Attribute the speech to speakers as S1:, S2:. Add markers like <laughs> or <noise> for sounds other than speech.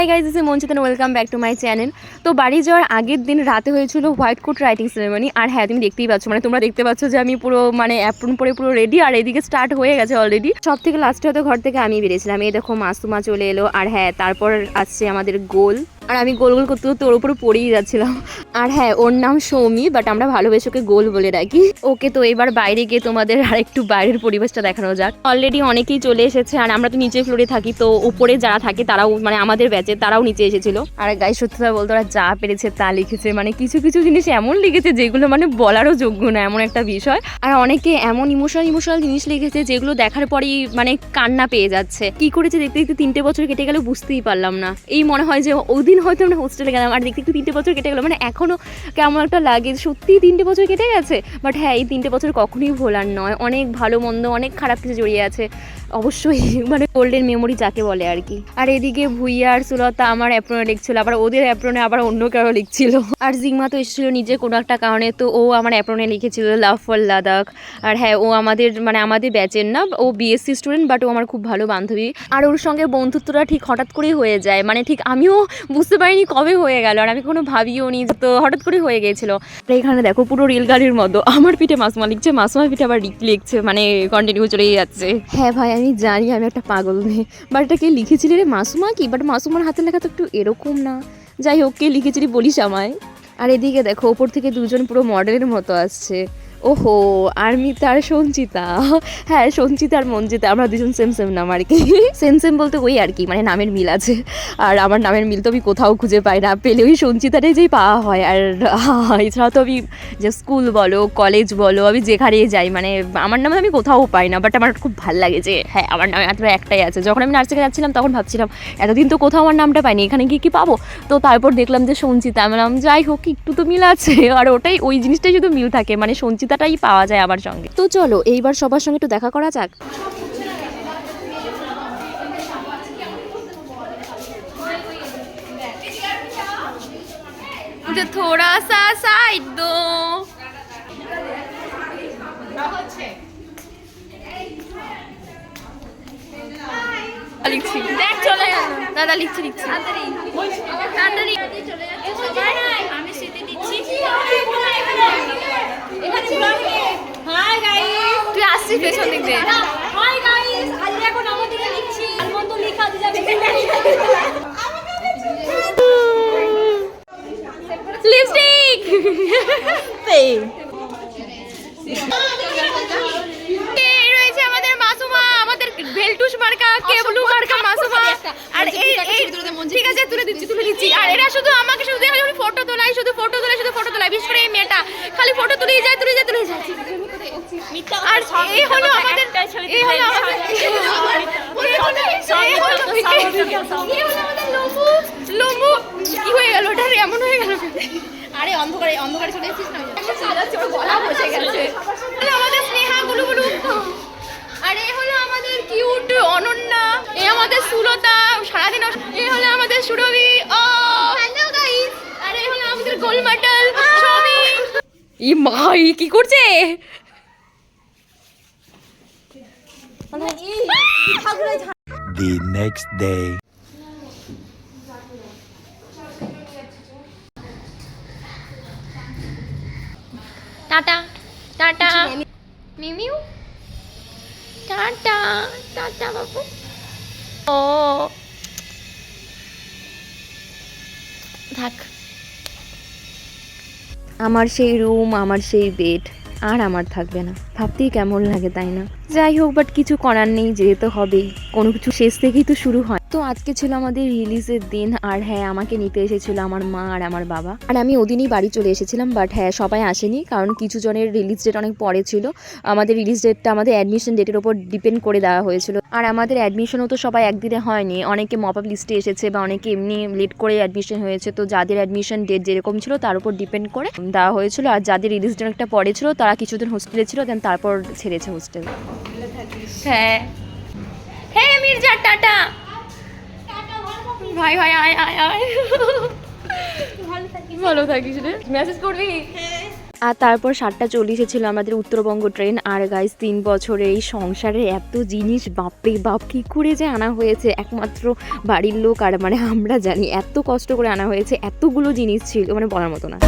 S1: High guys ইস মঞ্চিতেন welcome back to my channel তো বাড়ি যাওয়ার আগের দিন রাতে হয়েছিল হোয়াইট কোট রাইটিং সেরেমনি আর হ্যাঁ তুমি দেখতেই পাচ্ছ মানে তোমরা দেখতে পাচ্ছ যে আমি পুরো মানে অ্যাপ্রন পরে পুরো রেডি আর এদিকে স্টার্ট হয়ে গেছে অলরেডি সব থেকে লাস্টে হয়তো ঘর থেকে আমি বেরিয়েছিলাম। এই দেখো মাসুমা চলে এলো। আর হ্যাঁ তারপর আসছে আমাদের গোল। আর আমি গোল গোল করতে করতে ওর উপর পড়েই যাচ্ছিলাম। আর হ্যাঁ ওর নাম সৌমি বাট আমরা ভালোবেসে ওকে গোল বলে রাখি। ওকে তো এবার বাইরে গিয়ে তোমাদের আর একটু বাইরের পরিবেশটা দেখানো যাক। অলরেডি অনেকেই চলে এসেছে, আর আমরা তো নিচে ফ্লোরে থাকি, তো উপরে যারা থাকে তারাও মানে আমাদের ব্যাচে তারাও নিচে এসেছিল। আর গাই সত্যি কথা বলতে ওরা যা পেরেছে তা লিখেছে মানে কিছু কিছু জিনিস এমন লিখেছে যেগুলো মানে বলারও যোগ্য না, এমন একটা বিষয়। আর অনেকে এমন ইমোশনাল ইমোশনাল জিনিস লিখেছে যেগুলো দেখার পরেই মানে কান্না পেয়ে যাচ্ছে। কি করেছে দেখতে দেখতে তিনটে বছর কেটে গেলে, বুঝতেই পারলাম না। এই মনে হয় যে ওদিন হয়তো আমরা হোস্টেলে গেলাম, আর দেখতে দেখতে তিনটে বছর কেটে গেলো। মানে এখনও কেমন একটা লাগে, সত্যিই তিনটে বছর কেটে গেছে? বাট হ্যাঁ এই তিনটে বছর কখনোই ভোলার নয়। অনেক ভালো, মন্দ, অনেক খারাপ কিছু জড়িয়ে আছে। অবশ্যই <laughs> মানে গোল্ডেন মেমোরি যাকে বলে আর কি। আর এদিকে ভুইয়া আর সুলতা আমার অ্যাপ্রনে লিখছিল, আবার ওদের অ্যাপ্রনে আবার অন্য কারও লিখছিল। আর জিগমা তো এসেছিল নিজে কোনো একটা কারণে, তো ও আমার অ্যাপ্রনে লিখেছিল লাভ ফর লাদাখ। আর হ্যাঁ ও আমাদের মানে আমাদের ব্যাচের না, ও বিএসসি স্টুডেন্ট বাট ও আমার খুব ভালো বান্ধবী। আর ওর সঙ্গে বন্ধুত্বটা ঠিক হঠাৎ করেই হয়ে যায়। মানে ঠিক আমিও বুঝতে পারিনি কবে হয়ে গেল, আর আমি কোনো ভাবিও নি তো হঠাৎ করে হয়ে গিয়েছিল। আর এখানে দেখো পুরো রেলগাড়ির মতো, আমার পিঠে মাসমা লিখছে মাসমা পিঠে আবার রিক লিখছে মানে কন্টিনিউ চলেই যাচ্ছে। হ্যাঁ ভাই, আমি জানি, আমি একটা পাগল মেয়ে। বাট এটা কে লিখেছিলি রে মাসুমা কি? বাট মাসুমার হাতে লেখা তো একটু এরকম না। যাই হোক, কে লিখেছিলি বলিস আমায়। আর এদিকে দেখো, ওপর থেকে দুজন পুরো মডেলের মতো আসছে। ওহো আর্মিতা আর সঞ্চিতা। হ্যাঁ সঞ্চিতা আর মঞ্জিতা, আমরা দুজন সেম সেম নাম আর কি। সেম সেম বলতে ওই আর কি মানে নামের মিল আছে। আর আমার নামের মিল তো আমি কোথাও খুঁজে পাই না পেলে ওই সঞ্চিতাটাই যেই পাওয়া হয়। আর <laughs> এছাড়া তো আমি যে স্কুল বলো কলেজ বলো, আমি যেখানেই যাই মানে আমার নামে আমি কোথাও পাই না বাট আমার খুব ভালো লাগে যে হ্যাঁ আমার নামে মাত্র একটাই আছে। যখন আমি নার্সিংয়ে যাচ্ছিলাম, তখন ভাবছিলাম, এতদিন তো কোথাও আমার নামটা পাইনি, এখানে গিয়ে কি পাবো? তো তারপর দেখলাম যে সঞ্চিতা, আমি যাই হোক, একটু তো মিল আছে। আর ওটাই, ওই জিনিসটাই শুধু মিল থাকে মানে সঞ্চিতাটাই পাওয়া যায় আমার সঙ্গে তো চলো এইবার সবার সঙ্গে একটু দেখা করা যাক मुझे थोड़ा सा साइड दो লিখছি দেখ চলে গেল দাদা লিখছি লিখছি তাড়াতাড়ি রয়েছে আমাদের মাসুমা আমাদের ভেলটুস মার্কা কেবলু মার্কা মাসুমা আর এই এই ঠিক আছে তুলে দিচ্ছি তুলে দিচ্ছি আর এরা শুধু আমাকে শুধু দেখা যায় ফটো তোলাই শুধু ফটো তোলাই শুধু ফটো তোলাই বিশেষ করে এই মেয়েটা খালি ফটো তুলেই যায় তুলে যায় তুলে যায় আর এই হলো আমাদের এই হলো আমাদের এই হলো এই হলো এই হলো আমাদের লম্বু লম্বু কি হয়ে গেল ওটা এমন হয়ে গেল
S2: আরে অন্ধকারে অন্ধকারে চলে এসেছিস না? গলা বসে গেছে।
S1: আমাদের স্নেহা গুলু গুলু। আর এ হলো আমাদের কিউট অনন্যা। এ আমাদের সুলতা। সারাদিন এ হলো আমাদের সুরভি। ও! হ্যালো গাইস আর এ হলো আমাদের গোলমাটাল। ছবি ই মাই কি করছে?
S3: the next day.
S1: Tata tata. মিমিউ tata tata বাবু। ও। থাক। আমার সেই রুম আমার সেই বেড আর আমার থাকবে না। ভাবতেই কেমন লাগে তাই না? যাই হোক বাট কিছু করার নেই যেতে হবেই। কোনো কিছু শেষ থেকেই তো শুরু হয়। তো আজকে ছিল আমাদের রিলিজের দিন আর হ্যাঁ আমাকে নিতে এসেছিল আমার মা আর আমার বাবা। আর আমি ওদিনই বাড়ি চলে এসেছিলাম বাট হ্যাঁ সবাই আসেনি কারণ কিছু জনের রিলিজ ডেট অনেক পরে ছিল। আমাদের রিলিজ ডেটটা আমাদের অ্যাডমিশন ডেটের ওপর ডিপেন্ড করে দেওয়া হয়েছিল। আর আমাদের অ্যাডমিশনও তো সবাই একদিনে হয়নি। অনেকে মপ আপ লিস্টে এসেছে বা অনেকে এমনি লেট করে অ্যাডমিশন হয়েছে। তো যাদের অ্যাডমিশন ডেট যেরকম ছিল, তার উপর ডিপেন্ড করে দেওয়া হয়েছিল। আর যাদের রিলিজ ডেট একটা পরে ছিল, তারা কিছুদিন হোস্টেলে ছিল দেন তারপর ছেড়েছে হোস্টেল হ্যাঁ। হ্যাঁ মির্জা, টাটা। ভাই ভাই আয় আয় আয়। ভালো থাকিস। রে। মেসেজ করবি? আর তারপর সাতটা চল্লিশে ছিল আমাদের উত্তরবঙ্গ ট্রেন। আর গাইজ তিন বছরে এই সংসারে এত জিনিস বাপরে বাপ কী করে যে আনা হয়েছে? একমাত্র বাড়ির লোক আর মানে আমরা জানি এত কষ্ট করে আনা হয়েছে এতগুলো জিনিস ছিল মানে বলার মতো না।